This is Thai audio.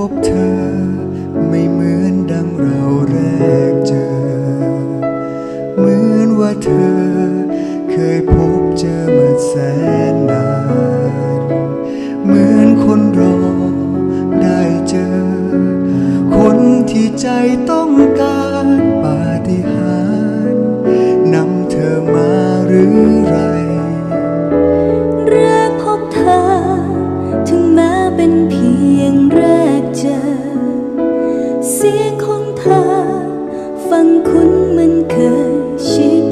พบเธอ ไม่เหมือนดังเราแรกเจอ เหมือนว่าเธอ เคยพบเจอมาแสนนาน เหมือนคนรอได้เจอ คนที่ใจต้องการปาฏิหารนำเธอมาหรือไร ลาฟังคุณมันเคยชิด